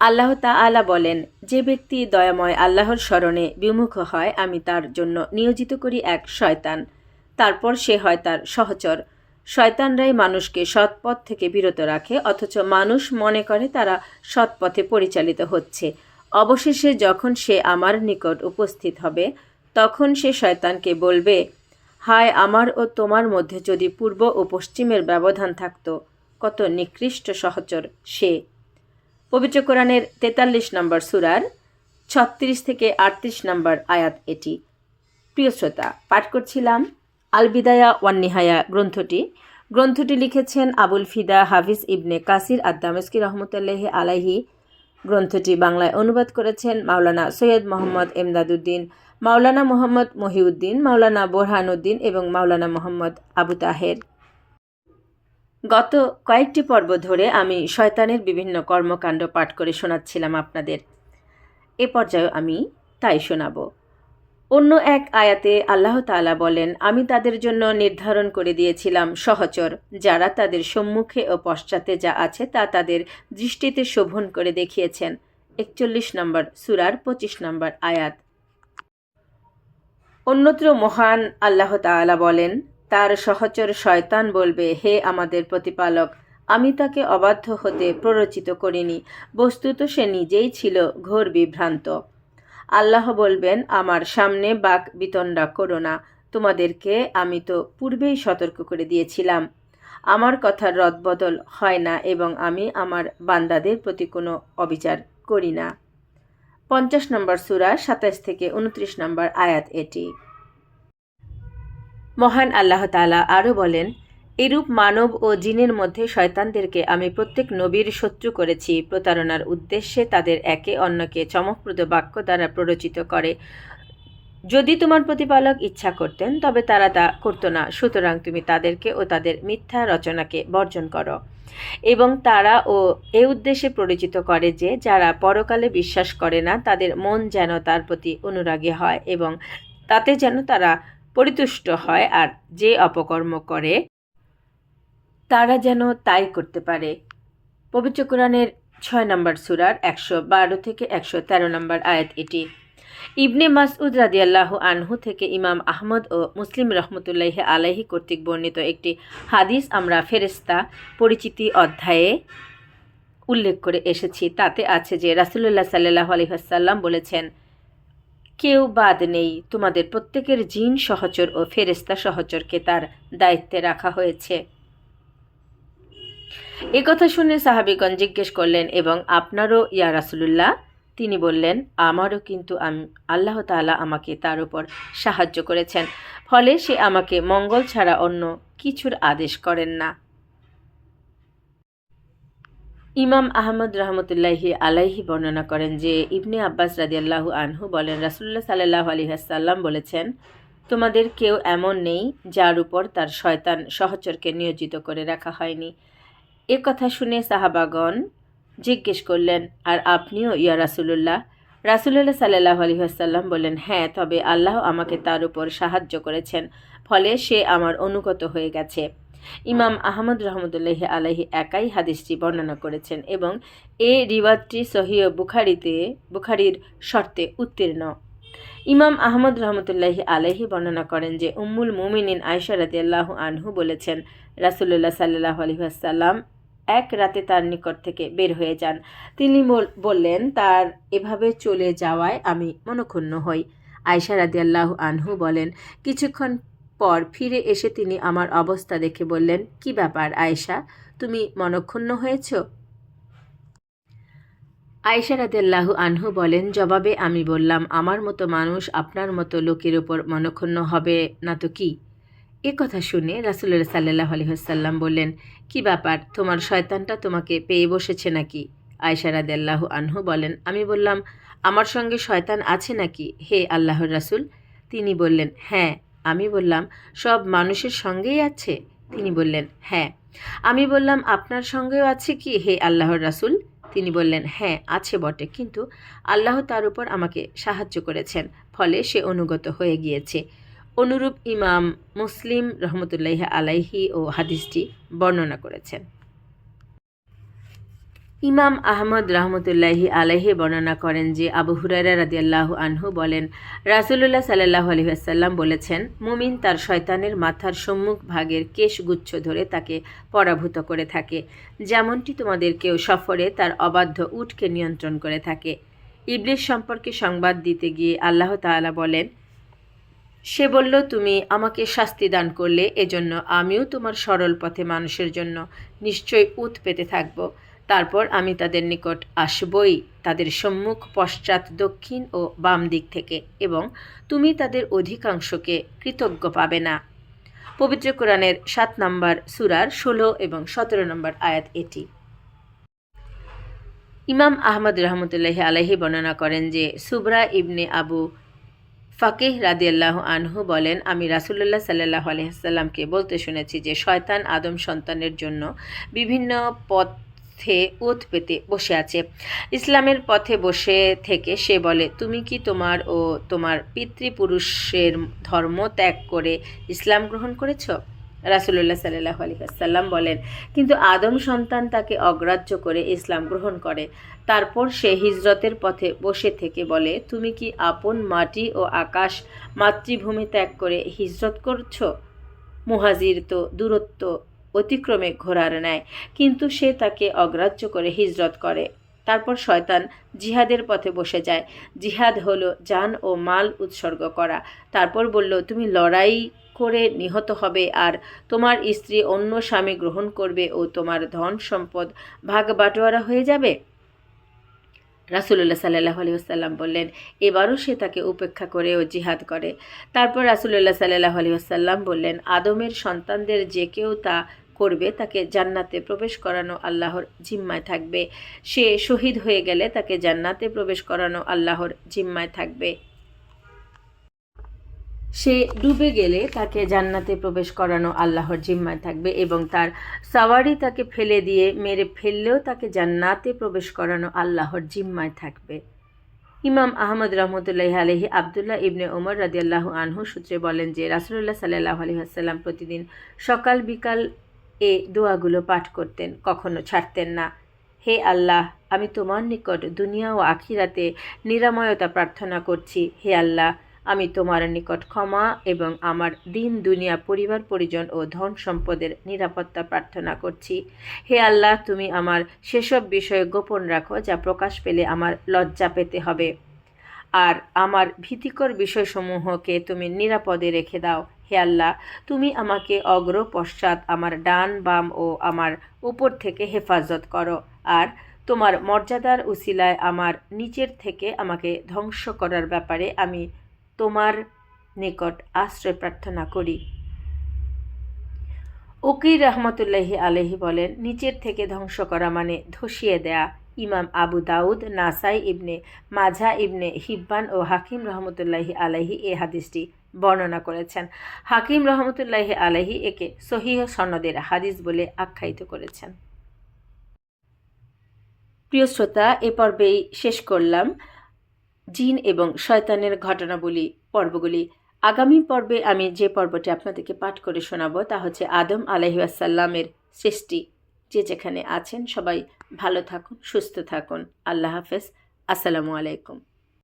আল্লাহ তাআলা বলেন, যে ব্যক্তি দয়াময় আল্লাহর স্মরণে বিমুখ হয়, আমি তার জন্য নিয়োজিত করি এক শয়তান। তারপর সে হয় তার সহচর। শয়তানরাই মানুষকে সৎপথ থেকে বিরত রাখে, অথচ মানুষ মনে করে তারা সৎপথে পরিচালিত হচ্ছে। অবশেষে যখন সে আমার নিকট উপস্থিত হবে, তখন সে শয়তানকে বলবে, হায়, আমার ও তোমার মধ্যে যদি পূর্ব ও পশ্চিমের ব্যবধান থাকতো, কত নিকৃষ্ট সহচর সে। পবিত্র কোরআনের তেতাল্লিশ নম্বর সুরার ছত্রিশ থেকে আটত্রিশ নম্বর আয়াত এটি। প্রিয় শ্রোতা, পাঠ করছিলাম আল বিদায়া ওয়ান নিহায়া গ্রন্থটি। গ্রন্থটি লিখেছেন আবুল ফিদা হাফিজ ইবনে কাসির আদামস্কি রহমতুল্লাহ আলাহি গ্রন্থটি বাংলায় অনুবাদ করেছেন মাওলানা সৈয়দ মোহাম্মদ এমদাদুদ্দিন, মাওলানা মোহাম্মদ মহিউদ্দিন, মাওলানা বোরহানুদ্দিন এবং মাওলানা মোহাম্মদ আবু তাহের। গত কয়েকটি পর্ব ধরে আমি শয়তানের বিভিন্ন কর্মকাণ্ড পাঠ করে শোনাচ্ছিলাম আপনাদের। এ পর্যায়ে আমি তাই শোনাব। অন্য এক আয়াতে আল্লাহ তাআলা বলেন, আমি তাদের জন্য নির্ধারণ করে দিয়েছিলাম সহচর, যারা তাদের সম্মুখে ও পশ্চাতে যা আছে তা তাদের দৃষ্টিতে শোভন করে দেখিয়েছেন। একচল্লিশ নম্বর সুরার পঁচিশ নম্বর আয়াত। অন্যত্র মহান আল্লাহ তাআলা বলেন তার সহচর শয়তান বলবে, হে আমাদের প্রতিপালক, আমি তাকে অবাধ্য হতে প্ররোচিত করিনি। বস্তুত সে নিজেই ছিল ঘোর বিভ্রান্ত। আল্লাহ বলবেন, আমার সামনে বাক বিতণ্ডা করো না। তোমাদেরকে আমি তো পূর্বেই সতর্ক করে দিয়েছিলাম। আমার কথার রদবদল হয় না এবং আমি আমার বান্দাদের প্রতি কোনো অবিচার করি না। পঞ্চাশ নম্বর সুরা সাতাশ থেকে উনত্রিশ নম্বর আয়াত এটি। মহান আল্লাহ তালা আরও বলেন, এরূপ মানব ও জিনের মধ্যে শয়তানদেরকে আমি প্রত্যেক নবীর শত্রু করেছি। প্রতারণার উদ্দেশ্যে তাদের একে অন্যকে চমকপ্রদ বাক্য দ্বারা প্ররোচিত করে। যদি তোমার প্রতিপালক ইচ্ছা করতেন, তবে তারা তা করতো না। সুতরাং তুমি তাদেরকে ও তাদের মিথ্যা রচনাকে বর্জন করো। এবং তারা ও এ উদ্দেশ্যে পরিচিত করে যে, যারা পরকালে বিশ্বাস করে না, তাদের মন যেন তার প্রতি অনুরাগী হয় এবং তাতে যেন তারা পরিতুষ্ট হয় আর যে অপকর্ম করে, তারা যেন তাই করতে পারে। পবিত্র কোরআনের ছয় নম্বর সুরার একশো বারো থেকে একশো তেরো নম্বর আয়াত এটি। ইবনে মাসউদ রাদিয়াল্লাহু আনহু থেকে ইমাম আহমদ ও মুসলিম রহমতুল্লাহ আলাহি কর্তৃক বর্ণিত একটি হাদিস আমরা ফেরেস্তা পরিচিতি অধ্যায়ে উল্লেখ করে এসেছি। তাতে আছে যে রাসুল্লাহ সাল্লাহ আলহিহাসাল্লাম বলেছেন কেউ বাদ নেই। তোমাদের প্রত্যেকের জিন সহচর ও ফেরেস্তা সহচরকে তার দায়িত্বে রাখা হয়েছে। এ কথা শুনে সাহাবিগণ জিজ্ঞেস করলেন, এবং আপনারও ইয়া রাসুলুল্লাহ? তিনি বললেন, আমারও কিন্তু আমি, আল্লাহ তাআলা আমাকে তার উপর সাহায্য করেছেন। ফলে সে আমাকে মঙ্গল ছাড়া অন্য কিছুর আদেশ করেন না। ইমাম আহমদ রহমতুল্লাহি আলাইহি বর্ণনা করেন যে, ইবনে আব্বাস রাদিয়াল্লাহু আনহু বলেন রাসুল্লাহ সাল্লাহ আলহিহাসাল্লাম বলেছেন, তোমাদের কেউ এমন নেই যার উপর তার শয়তান সহচরকে নিয়োজিত করে রাখা হয়নি। এ কথা শুনে সাহাবাগণ জিজ্ঞেস করলেন, আর আপনিও ইয়া রাসুলুল্লাহ? রাসুলুল্লাহ সাল্লাহ আলহিহাসাল্লাম বললেন হ্যাঁ তবে আল্লাহ আমাকে তার উপর সাহায্য করেছেন, ফলে সে আমার অনুগত হয়ে গেছে। ইমাম আহমদ রহমতুল্লাহ আলাহি একাই হাদিসটি বর্ণনা করেছেন এবং এ রিওয়াজটি সহিহ বুখারিতে, বুখারির শর্তে উত্তীর্ণ। ইমাম আহমদ রহমতুল্লাহ আলাহি বর্ণনা করেন যে, উম্মুল মুমিনিন আয়সা রাদিয়াল্লাহ আনহু বলেছেন রাসুল্লাহ সাল্লাহ আলহিহাসাল্লাম এক রাতে তার নিকট থেকে বের হয়ে যান। তিনি বললেন, তার এভাবে চলে যাওয়ায় আমি মনক্ষুণ্ণ হই। আয়সা রাদিয়াল্লাহ আনহু বলেন, কিছুক্ষণ পর ফিরে এসে তিনি আমার অবস্থা দেখে বললেন, কি ব্যাপার আয়েশা? তুমি মনক্ষুণ্ণ হয়েছ? আয়েশা রাদেল্লাহু আনহু বলেন, জবাবে আমি বললাম, আমার মতো মানুষ আপনার মতো লোকের ওপর মনক্ষুণ্ণ হবে না তো কি? এ কথা শুনে রাসুল্লাহ সাল্লাহ আলহিহাসাল্লাম বললেন, কি ব্যাপার? তোমার শয়তানটা তোমাকে পেয়ে বসেছে নাকি? আয়সা রাদেল্লাহু আনহু বলেন, আমি বললাম, আমার সঙ্গে শয়তান আছে নাকি? হে আল্লাহর রাসুল? তিনি বললেন হ্যাঁ। আমি বললাম, সব মানুষের সঙ্গেই আছে? তিনি বললেন হ্যাঁ। আমি বললাম, আপনার সঙ্গেও আছে কি হে আল্লাহর রাসুল? তিনি বললেন হ্যাঁ আছে বটে, কিন্তু আল্লাহ তার উপর আমাকে সাহায্য করেছেন, ফলে সে অনুগত হয়ে গিয়েছে। অনুরূপ ইমাম মুসলিম রহমতুল্লাহ আলাইহি ও হাদিসটি বর্ণনা করেছেন। ইমাম আহমদ রহমতুল্লাহি আলাহি বর্ণনা করেন যে আবু হুরাইরা রাদিয়াল্লাহ আনহু বলেন, রাসুলুল্লাহ সাল্লাহ আলহিহাসাল্লাম বলেছেন, মুমিন তার শয়তানের মাথার সম্মুখ ভাগের কেশগুচ্ছ ধরে তাকে পরাভূত করে থাকে। যেমনটি তোমাদের কেউ সফরে তার অবাধ্য উটকে নিয়ন্ত্রণ করে থাকে। ইবলিশ সম্পর্কে সংবাদ দিতে গিয়ে আল্লাহ তাআলা বলেন, সে বলল, তুমি আমাকে শাস্তি দান করলে, এজন্য আমিও তোমার সরল পথে মানুষের জন্য নিশ্চয়ই উত পেতে থাকব। তারপর আমি তাদের নিকট আসবই, তাদের সম্মুখ পশ্চাৎ দক্ষিণ ও বাম দিক থেকে, এবং তুমি তাদের অধিকাংশকে কৃতজ্ঞ পাবে না। পবিত্র কোরআনের সাত নম্বর সুরার ষোলো এবং সতেরো নম্বর আয়াত এটি। ইমাম আহমদ রহমতুল্লাহ আলহি বর্ণনা করেন যে, সুবরা ইবনে আবু ফাকিহ রাদিয়াল্লাহ আনহু বলেন, আমি রাসুল্লাহ সাল্লাহ আলহিহাল্লামকে বলতে শুনেছি যে, শয়তান আদম সন্তানের জন্য বিভিন্ন পথে ওত পেতে বসে আছে। ইসলামের পথে বসে থেকে সে বলে, তুমি কি তোমার ও তোমার পিতৃপুরুষের ধর্ম ত্যাগ করে ইসলাম গ্রহণ করেছ? রাসুল্লাহ সাল্লাহ আলিহাসাল্লাম বলেন, কিন্তু আদম সন্তান তাকে অগ্রাহ্য করে ইসলাম গ্রহণ করে। তারপর সে হিজরতের পথে বসে থেকে বলে, তুমি কি আপন মাটি ও আকাশ মাতৃভূমি ত্যাগ করে হিজরত করছ? মুহাজির তো দূরত্ব অতিক্রমে ঘোরার নেয় কিন্তু সে তাকে অগ্রাহ্য করে হিজরত করে। তারপর শয়তান জিহাদের পথে বসে যায়। জিহাদ হলো যান ও মাল উৎসর্গ করা। তারপর বলল, তুমি লড়াই করে নিহত হবে আর তোমার স্ত্রী অন্য স্বামী গ্রহণ করবে ও তোমার ধন সম্পদ ভাগ বাটোয়ারা হয়ে যাবে? রাসুল্লাহ সাল্লাহ আলিয়াল্লাম বললেন, এবারও সে তাকে উপেক্ষা করে ও জিহাদ করে। তারপর রাসুল্লাহ সাল্লাহ আলিয়াল্লাম বললেন, আদমের সন্তানদের যে কেউ তা করবে, তাকে জান্নাতে প্রবেশ করানো আল্লাহর জিম্মায় থাকবে। সে শহীদ হয়ে গেলে তাকে জান্নাতে প্রবেশ করানো আল্লাহর জিম্মায় থাকবে। সে ডুবে গেলে তাকে জান্নাতে প্রবেশ করানো আল্লাহর জিম্মায় থাকবে এবং তার সাওয়ারি তাকে ফেলে দিয়ে মেরে ফেললেও তাকে জান্নাতে প্রবেশ করানো আল্লাহর জিম্মায় থাকবে। ইমাম আহমদ রহমতুল্লাহ আলহি আবদুল্লাহ ইবনে ওমর রাদিয়াল্লাহু আনহু সূত্রে বলেন যে রাসুল্লাহ সাল্লাহ আলহিহাসাল্লাম প্রতিদিন সকাল বিকাল এ দোয়াগুলো পাঠ করতেন, কখনো ছাড়তেন না। হে আল্লাহ, আমি তোমার নিকট দুনিয়া ও আখিরাতে নিরাময়তা প্রার্থনা করছি। হে আল্লাহ আমি তোমার নিকট ক্ষমা এবং আমার দিন, দুনিয়া, পরিবার, পরিজন ও ধন সম্পদের নিরাপত্তা প্রার্থনা করছি। হে আল্লাহ, তুমি আমার সেসব বিষয়ে গোপন রাখো যা প্রকাশ পেলে আমার লজ্জা পেতে হবে। আর আমার ভীতিকর বিষয়সমূহকে তুমি নিরাপদে রেখে দাও। হে আল্লাহ, তুমি আমাকে অগ্র পশ্চাৎ আমার ডান, বাম ও আমার উপর থেকে হেফাজত করো। আর তোমার মর্যাদার উসিলায় আমার নিচের থেকে আমাকে ধ্বংস করার ব্যাপারে আমি তোমার নিকট আশ্রয় প্রার্থনা করি। উকির রহমতুল্লাহি আলহি বলেন, নিচের থেকে ধ্বংস করা মানে ধসিয়ে দেয়া। ইমাম আবু দাউদ, নাসাই ইবনে মাঝা ইবনে হিব্বান ও হাকিম রহমতুল্লাহি আলহি এ হাদিসটি বর্ণনা করেছেন। হাকিম রহমতুল্লাহি আলহি একে সহিহ সনদের হাদিস বলে আখ্যায়িত করেছেন। প্রিয় শ্রোতা, এ পর্বেই শেষ করলাম। জিন এবং শয়তানের ঘটনাবলী পর্বগুলি। আগামী পর্বে আমি যে পর্বটি আপনাদেরকে পাঠ করে শোনাব তা হচ্ছে আদম আলহিউসাল্লামের সৃষ্টি। যে যেখানে আছেন সবাই ভালো থাকুন, সুস্থ থাকুন। আল্লাহ হাফেজ। আসসালামু আলাইকুম।